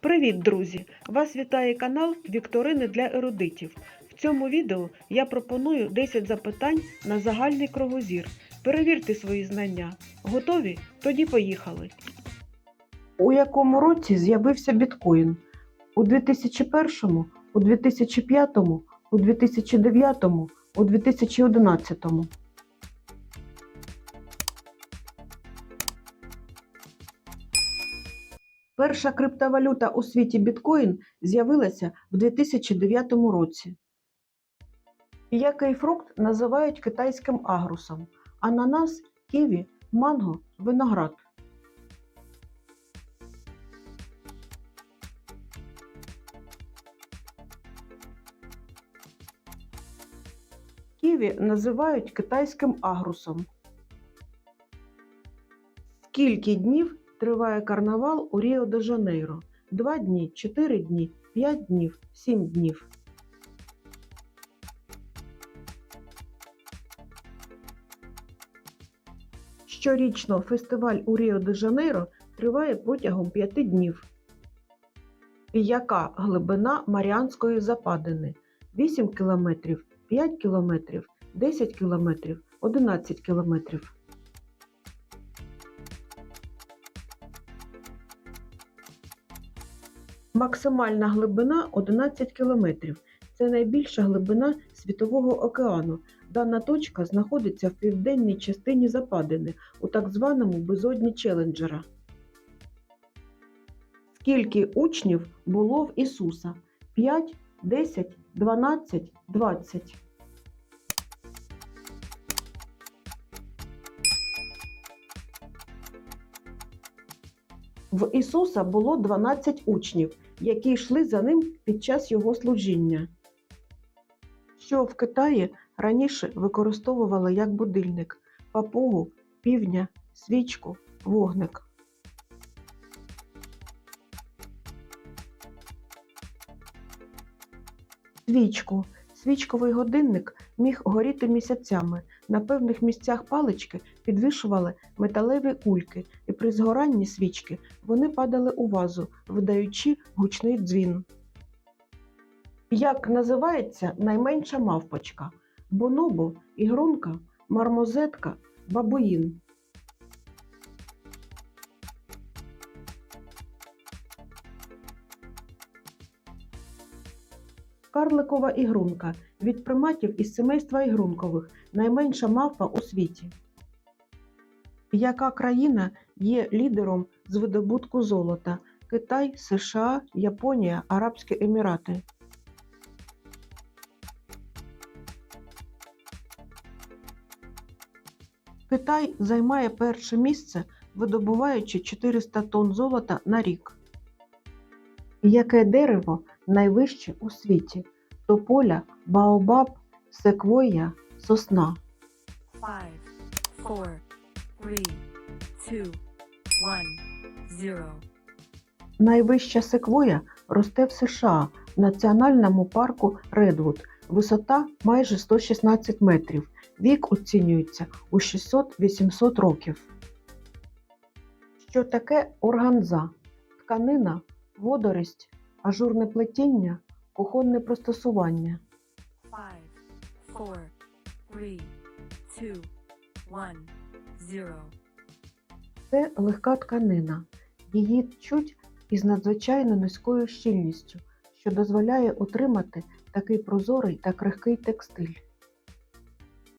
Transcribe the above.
Привіт, друзі! Вас вітає канал Вікторини для ерудитів. В цьому відео я пропоную 10 запитань на загальний кругозір. Перевірте свої знання. Готові? Тоді поїхали. У якому році з'явився біткоін? У 2001, у 2005, у 2009, у 2011. Перша криптовалюта у світі біткоін з'явилася в 2009 році. Який фрукт називають китайським агрусом? Ананас, ківі, манго, виноград. Ківі називають китайським агрусом. Скільки днів триває карнавал у Ріо-де-Жанейро? Два дні, чотири дні, п'ять днів, сім днів. Щорічно фестиваль у Ріо-де-Жанейро триває протягом п'яти днів. Яка глибина Маріанської западини? 8 км, 5 км, 10 км, 11 км. Максимальна глибина 11 км. Це найбільша глибина Світового океану. Дана точка знаходиться в південній частині западини у так званому безодні Челенджера. Скільки учнів було в Ісуса? 5, 10, 12, 20. В Ісуса було 12 учнів, які йшли за ним під час його служіння. Що в Китаї раніше використовували як будильник папугу, півня, свічку, вогник. Свічку. Свічковий годинник міг горіти місяцями. На певних місцях палички підвішували металеві кульки, і при згоранні свічки вони падали у вазу, видаючи гучний дзвін. Як називається найменша мавпочка? Бонобо, ігрунка, мармозетка, бабуїн. Карликова ігрунка від приматів із семейства ігрункових, найменша мавпа у світі. Яка країна є лідером з видобутку золота? Китай, США, Японія, Арабські Емірати. Китай займає перше місце, видобуваючи 400 тонн золота на рік. Яке дерево найвище у світі? Тополя, баобаб, секвоя, сосна. Five, four, three, two, one, zero. Найвища секвоя росте в США в національному парку Редвуд. Висота майже 116 метрів. Вік оцінюється у 600-800 років. Що таке органза? Тканина, водорість, ажурне плетіння, кухонне пристосування. Це легка тканина. Її тчуть із надзвичайно низькою щільністю, що дозволяє отримати такий прозорий та крихкий текстиль.